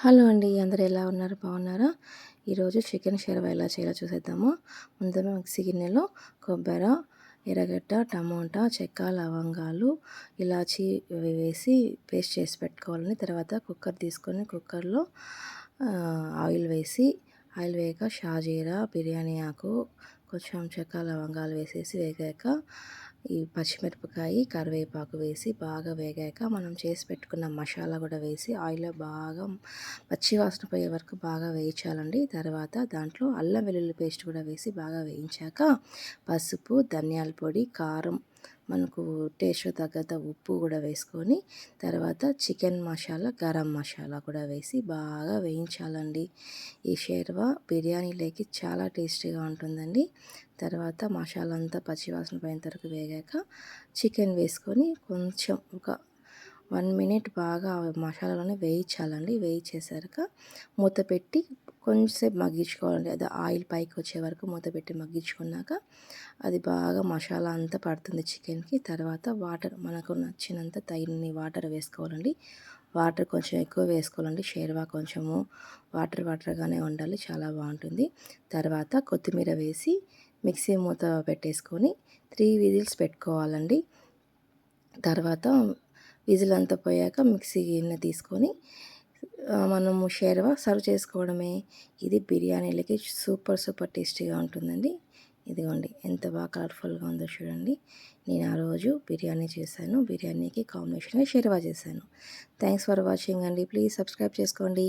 Hello అండి అందరు ఎలా ఉన్నారు? బాగున్నారా? ఈరోజు చికెన్ షెర్వా ఎలా చేయాలో చూసేద్దాము. ముందుగా మిక్సీ గిన్నెలో కొబ్బరి ఎర్రగడ్డ టమోటా చెక్క లవంగాలు ఇలాచి వేసి పేస్ట్ చేసి పెట్టుకోవాలని తర్వాత కుక్కర్ తీసుకొని కుక్కర్లో ఆయిల్ వేసి ఆయిల్ వేయక షాజీరా బిర్యానీ ఆకు కొంచెం చెక్క లవంగాలు వేసేసి వేగాక ఈ పచ్చిమిరపకాయ కరివేపాకు వేసి బాగా వేగాక మనం చేసి పెట్టుకున్న మసాలా కూడా వేసి ఆయిల్లో బాగా పచ్చి వాసన పోయే వరకు బాగా వేయించాలండి. తర్వాత దాంట్లో అల్లం వెల్లుల్లి పేస్ట్ కూడా వేసి బాగా వేయించాక పసుపు ధనియాల పొడి కారం మనకు టేస్ట్ తగ్గత ఉప్పు కూడా వేసుకొని తర్వాత చికెన్ మసాలా గరం మసాలా కూడా వేసి బాగా వేయించాలండి. ఈ షేర్వా బిర్యానీలోకి చాలా టేస్టీగా ఉంటుందండి. తర్వాత మసాలా అంతా పచ్చివాసన పోయిన తరకు వేగాక చికెన్ వేసుకొని కొంచెం ఒక వన్ మినిట్ బాగా మసాలాలోనే వేయించాలండి. వేయించేసాక మూత పెట్టి కొంచెంసేపు మగ్గించుకోవాలండి. అది ఆయిల్ పైకి వచ్చే వరకు మూత పెట్టి మగ్గించుకున్నాక అది బాగా మసాలా అంతా పడుతుంది చికెన్కి. తర్వాత వాటర్ మనకు నచ్చినంత తగినన్ని వాటర్ వేసుకోవాలండి. వాటర్ కొంచెం ఎక్కువ వేసుకోవాలండి. షేర్వా కొంచెము వాటర్ వాటర్గానే ఉండాలి. చాలా బాగుంటుంది. తర్వాత కొత్తిమీర వేసి మిక్సీ మూత పెట్టేసుకొని త్రీ విజిల్స్ పెట్టుకోవాలండి. తర్వాత విజిల్ అంతా పోయాక మిక్సీ గిన్నె తీసుకొని మనము షేర్వా సర్వ్ చేసుకోవడమే. ఇది బిర్యానీలకి సూపర్ సూపర్ టేస్టీగా ఉంటుందండి. ఇదిగోండి ఎంత బాగా కలర్ఫుల్గా ఉందో చూడండి. నేను ఆ రోజు బిర్యానీ చేశాను. బిర్యానీకి కాంబినేషన్గా షేర్వా చేశాను. థ్యాంక్స్ ఫర్ వాచింగ్ అండి. ప్లీజ్ సబ్స్క్రైబ్ చేసుకోండి.